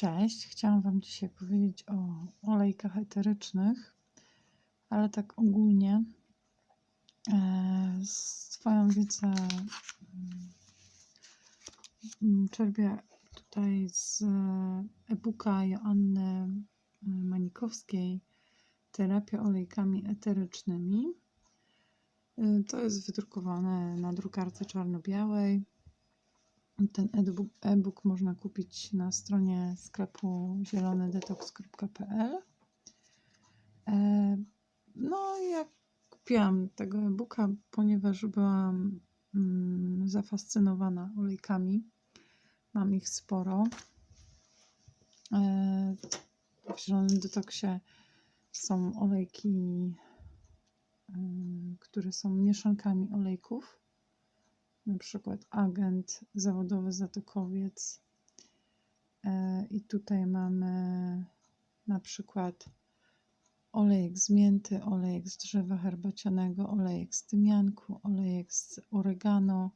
Cześć, chciałam Wam dzisiaj powiedzieć o olejkach eterycznych, ale tak ogólnie. E, swoją wiedzę mm, czerpię tutaj z e-booka Joanny Manikowskiej Terapia olejkami eterycznymi. E, to jest wydrukowane na drukarce czarno-białej. Ten e-book można kupić na stronie sklepu zielonydetox.pl. E, no, ja kupiłam tego e-booka, ponieważ byłam mm, zafascynowana olejkami. Mam ich sporo. E, w Zielonym Detoksie są olejki, które są mieszankami olejków na przykład agent zawodowy zatokowiec. E, I tutaj mamy na przykład olejek z mięty, olejek z drzewa herbacianego, olejek z tymianku, olejek z oregano,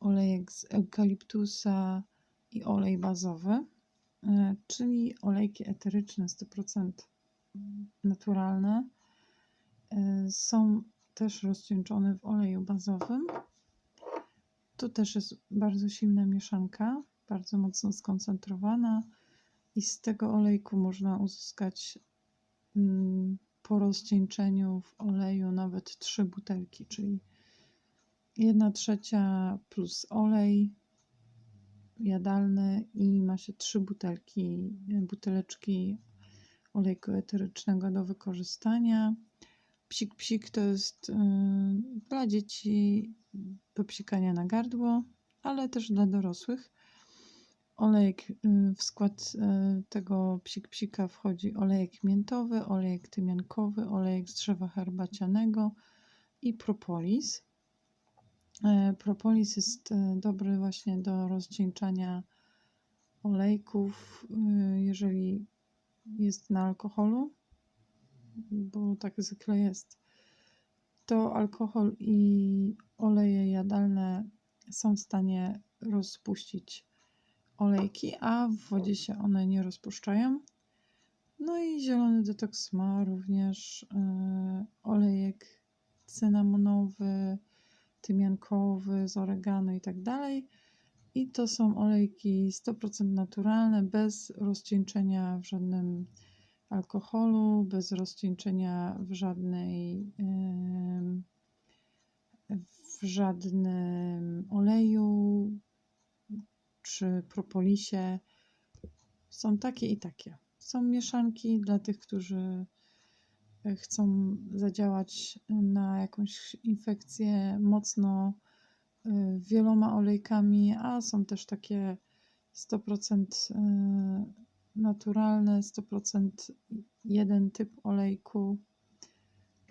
olejek z eukaliptusa i olej bazowy, e, czyli olejki eteryczne 100% naturalne. E, są też rozcieńczone w oleju bazowym tu też jest bardzo silna mieszanka, bardzo mocno skoncentrowana i z tego olejku można uzyskać mm, po rozcieńczeniu w oleju nawet trzy butelki, czyli jedna trzecia plus olej jadalny i ma się trzy butelki, buteleczki olejku eterycznego do wykorzystania. Psik psik to jest yy, dla dzieci do psikania na gardło, ale też dla dorosłych. Olejek, y, w skład y, tego psik-psika wchodzi olejek miętowy, olejek tymiankowy, olejek z drzewa herbacianego i propolis. Propolis jest dobry właśnie do rozcieńczania olejków, y, jeżeli jest na alkoholu, bo tak zwykle jest to alkohol i oleje jadalne są w stanie rozpuścić olejki, a w wodzie się one nie rozpuszczają. No i zielony detoks ma również yy, olejek cynamonowy, tymiankowy, z oregano i tak dalej. I to są olejki 100% naturalne, bez rozcieńczenia w żadnym alkoholu, bez rozcieńczenia w żadnej w żadnym oleju czy propolisie. Są takie i takie. Są mieszanki dla tych, którzy chcą zadziałać na jakąś infekcję mocno y, wieloma olejkami, a są też takie 100% naturalne, 100% jeden typ olejku,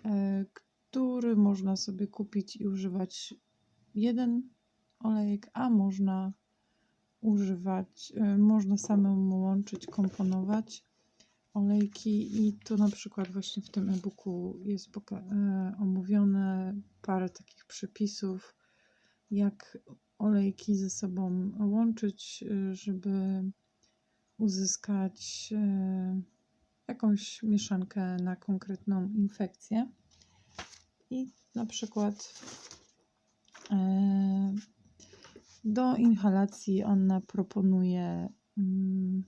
e, który można sobie kupić i używać jeden olejek, a można używać, e, można samemu łączyć, komponować olejki i tu na przykład właśnie w tym e-booku jest e, omówione parę takich przepisów, jak olejki ze sobą łączyć, żeby uzyskać e, jakąś mieszankę na konkretną infekcję. I na przykład e, do inhalacji ona proponuje mm,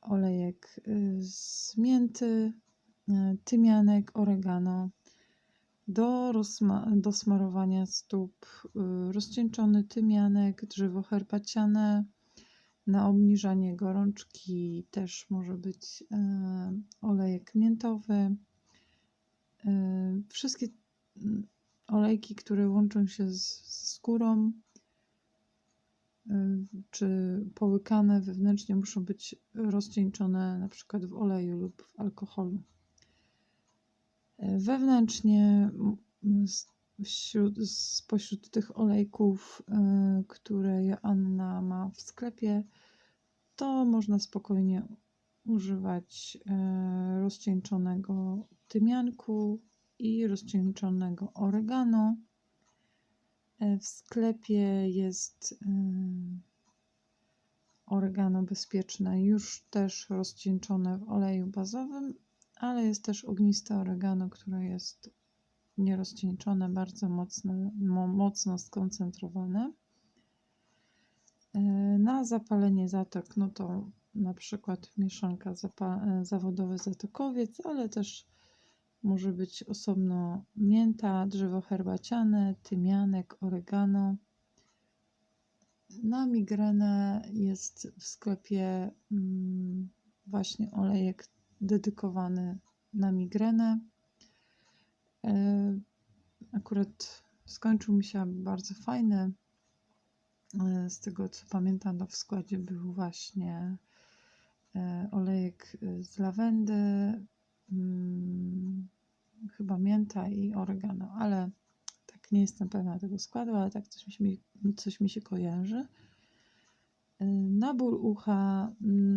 olejek y, z mięty, e, tymianek, oregano. Do, do smarowania stóp rozcieńczony tymianek, drzewo herbaciane, na obniżanie gorączki też może być e, olejek miętowy. E, wszystkie mm, olejki, które łączą się z, skórą e, czy połykane wewnętrznie, muszą być rozcieńczone na przykład w oleju lub w alkoholu. Wewnętrznie wśród, spośród tych olejków, które Joanna ma w sklepie, to można spokojnie używać e, rozcieńczonego tymianku i rozcieńczonego oregano. E, w sklepie jest e, oregano bezpieczne, już też rozcieńczone w oleju bazowym, ale jest też ogniste oregano, które jest nierozcieńczone, bardzo mocne, mo, mocno skoncentrowane. E, Na zapalenie zatok, no to na przykład mieszanka e, zawodowy zatokowiec, ale też może być osobno mięta, drzewo herbaciane, tymianek, oregano. Na migrenę jest w sklepie mm, właśnie olejek dedykowany na migrenę. E, Akurat skończył mi się bardzo fajny. E, Z tego co pamiętam, to w składzie był właśnie e, olejek z lawendy, mm, chyba mięta i oregano, ale tak nie jestem pewna tego składu, ale tak coś mi, coś mi się kojarzy. Na ból ucha,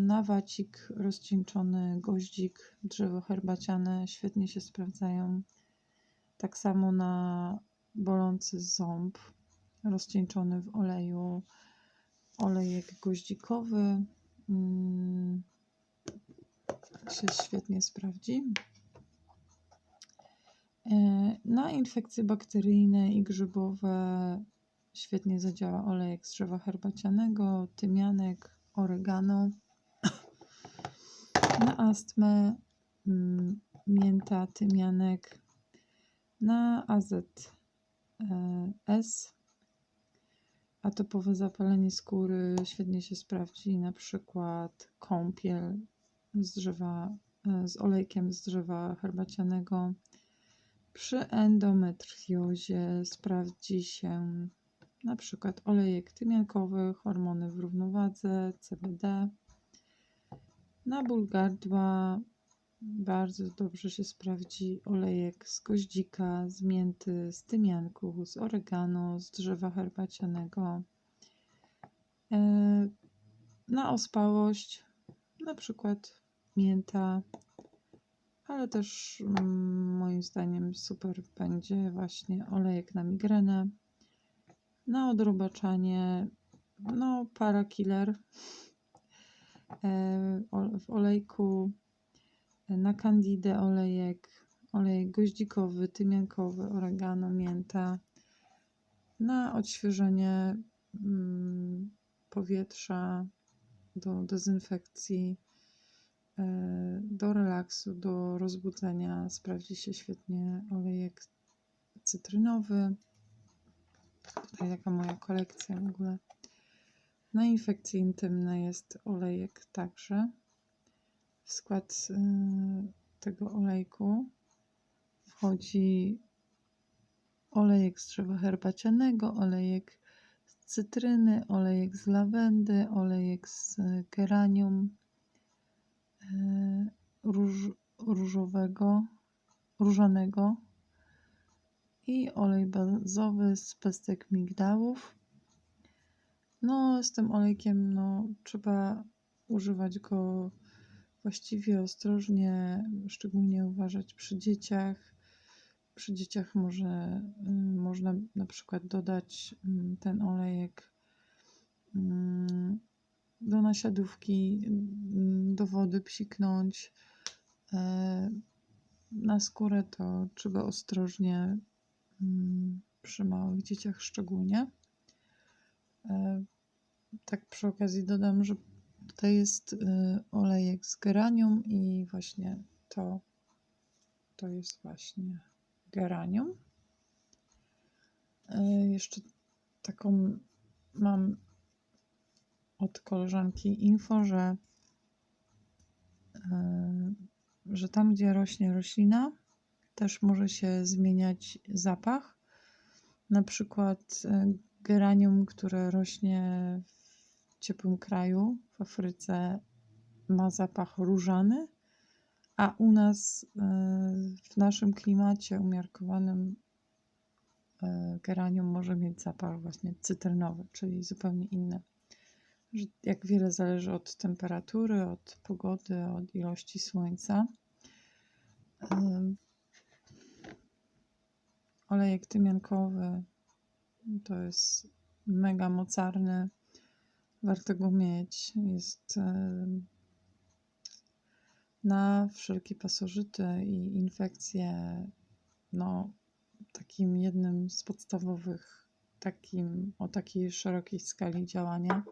na wacik rozcieńczony, goździk, drzewo herbaciane świetnie się sprawdzają. Tak samo na bolący ząb, rozcieńczony w oleju, olejek goździkowy mm, się świetnie sprawdzi. E, Na infekcje bakteryjne i grzybowe świetnie zadziała olejek z drzewa herbacianego, tymianek, oregano. Na astmę mm, mięta, tymianek. Na AZS atopowe zapalenie skóry świetnie się sprawdzi, na przykład kąpiel z drzewa, e, z olejkiem z drzewa herbacianego. Przy endometriozie sprawdzi się na przykład olejek tymiankowy, hormony w równowadze, CBD. Na ból gardła bardzo dobrze się sprawdzi olejek z goździka, z mięty, z tymianku, z oregano, z drzewa herbacianego. E, Na ospałość na przykład mięta, ale też mm, moim zdaniem super będzie właśnie olejek na migrenę. Na odrobaczanie, no parakiller e, o- w olejku, na candidę olejek, olejek goździkowy, tymiankowy, oregano, mięta. Na odświeżenie mm, powietrza, do dezynfekcji, e, do relaksu, do rozbudzenia sprawdzi się świetnie olejek cytrynowy. Tutaj taka moja kolekcja w ogóle. Na infekcje intymne jest olejek także. W skład y, tego olejku wchodzi olejek z drzewa herbacianego, olejek z cytryny, olejek z lawendy, olejek z geranium y, róż, różowego, różanego i olej bazowy z pestek migdałów. No, z tym olejkiem no, trzeba używać go właściwie ostrożnie, szczególnie uważać przy dzieciach. Przy dzieciach może, y, można na przykład dodać mm, ten olejek mm, do nasiadówki, mm, do wody psiknąć. E, Na skórę to trzeba ostrożnie, przy małych dzieciach szczególnie. E, Tak przy okazji dodam, że tutaj jest y, olejek z geranium i właśnie to, to jest właśnie geranium. Y, Jeszcze taką mam od koleżanki info, że, y, że tam, gdzie rośnie roślina, też może się zmieniać zapach. Na przykład geranium, które rośnie w ciepłym kraju, w Afryce, ma zapach różany, a u nas y, w naszym klimacie umiarkowanym y, geranium może mieć zapach właśnie cytrynowy, czyli zupełnie inny. Jak wiele zależy od temperatury, od pogody, od ilości słońca. Olejek tymiankowy to jest mega mocarny warto go mieć. Jest e, na wszelkie pasożyty i infekcje, no, takim jednym z podstawowych, takim, o takiej szerokiej skali działania.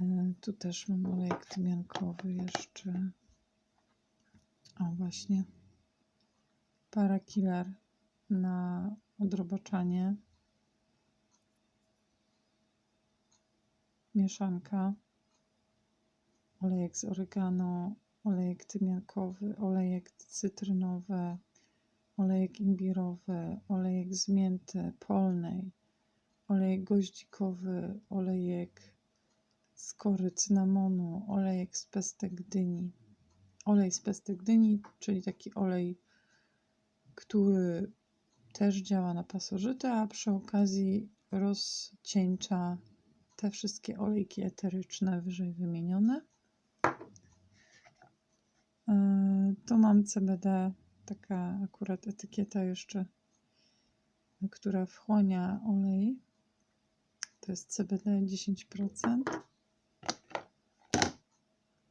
E, Tu też mam olejek tymiankowy jeszcze. O, właśnie. Parakiller na odrobaczanie. Mieszanka. Olejek z oregano, olejek tymiankowy, olejek cytrynowy, olejek imbirowy, olejek z mięty polnej, olejek goździkowy, olejek z kory cynamonu, olejek z pestek dyni. Olej z pestek dyni, czyli taki olej, który też działa na pasożyty, a przy okazji rozcieńcza te wszystkie olejki eteryczne wyżej wymienione. Yy, Tu mam CBD, taka akurat etykieta jeszcze, która wchłania olej. To jest CBD 10%.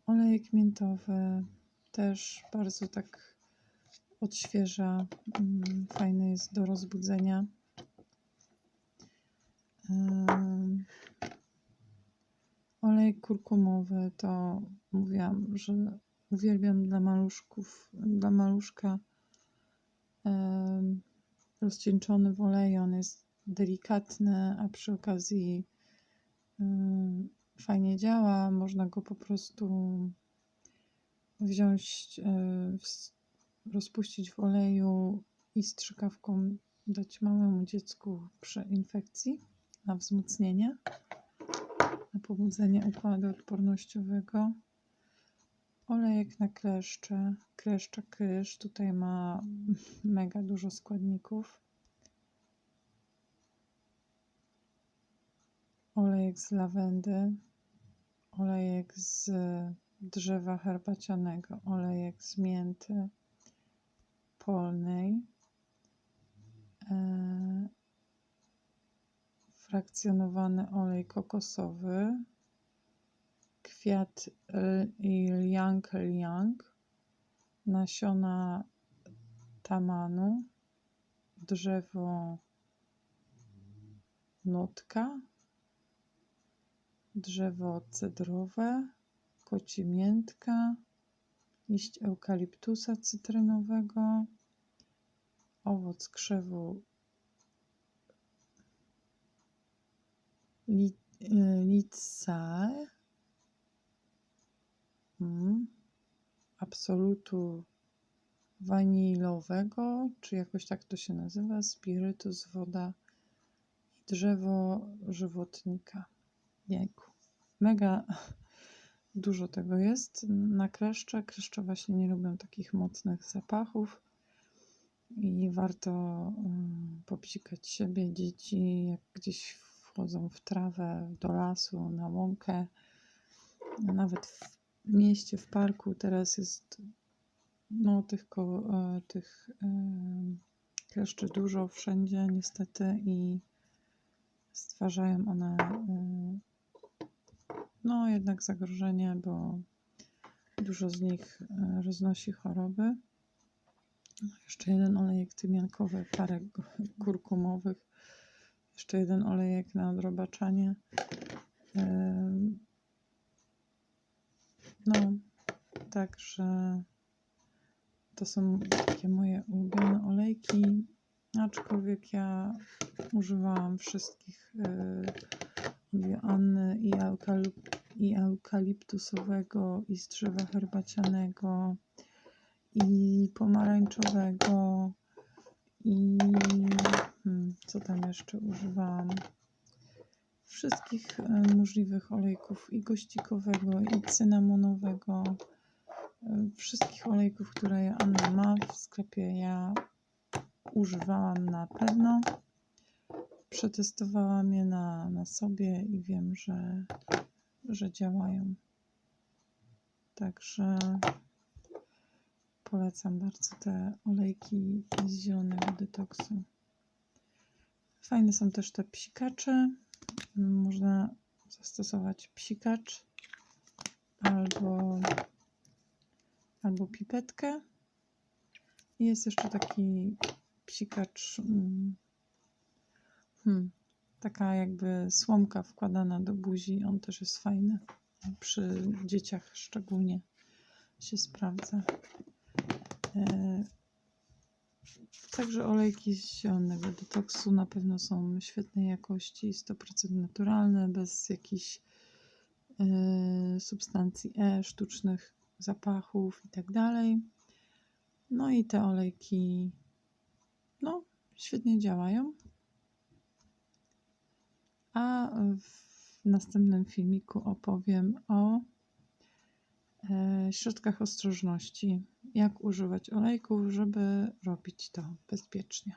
Olejek miętowy też bardzo tak odświeża. mm, Fajny jest do rozbudzenia. Kurkumowy to mówiłam, że uwielbiam dla maluszków, dla maluszka rozcieńczony w oleju. On jest delikatny, a przy okazji fajnie działa. Można go po prostu wziąć, e, rozpuścić w oleju i strzykawką dać małemu dziecku przy infekcji na wzmocnienie, na pobudzenie układu odpornościowego. Olejek na kleszcze, kleszcza kysz. Tutaj ma mega dużo składników. Olejek z lawendy, olejek z drzewa herbacianego, olejek z mięty polnej, e, frakcjonowany olej kokosowy, kwiat liang liang, nasiona tamanu, drzewo notka, drzewo cedrowe, kocimiętka, liść eukaliptusa cytrynowego, owoc krzewu li, y, licae, mm, absolutu wanilowego, czy jakoś tak to się nazywa, spirytus, woda i drzewo żywotnika. Jejku. Mega dużo tego jest na kleszcze. Kleszcze właśnie nie lubią takich mocnych zapachów i warto mm, popsikać siebie, dzieci, jak gdzieś wchodzą w trawę, do lasu, na łąkę. Nawet w mieście, w parku teraz jest no, tych, ko- e, tych em, kleszczy dużo wszędzie niestety i stwarzają one e, no jednak zagrożenie, bo dużo z nich e, roznosi choroby. Jeszcze jeden olejek tymiankowy, parę kurkumowych, jeszcze jeden olejek na odrobaczanie. No, także to są takie moje ulubione olejki, aczkolwiek ja używałam wszystkich od Joanny i, eukalyp, i eukaliptusowego, i z drzewa herbacianego, i pomarańczowego, i hmm, co tam jeszcze używałam? Wszystkich e, możliwych olejków, i goździkowego, i cynamonowego, e, wszystkich olejków, które Joanna ma w sklepie, ja używałam na pewno. Przetestowałam je na, na sobie i wiem, że, że działają. Także polecam bardzo te olejki z zielonego detoksu. Fajne są też te psikacze. Można zastosować psikacz albo, albo pipetkę. I jest jeszcze taki psikacz, mm, hmm, taka jakby słomka wkładana do buzi. On też jest fajny. Przy dzieciach szczególnie się sprawdza. E, Także olejki z zielonego detoksu na pewno są świetnej jakości, 100% naturalne, bez jakichś e, substancji E, sztucznych zapachów i tak. No i te olejki no, świetnie działają. A w następnym filmiku opowiem o e, środkach ostrożności, jak używać olejków, żeby robić to bezpiecznie.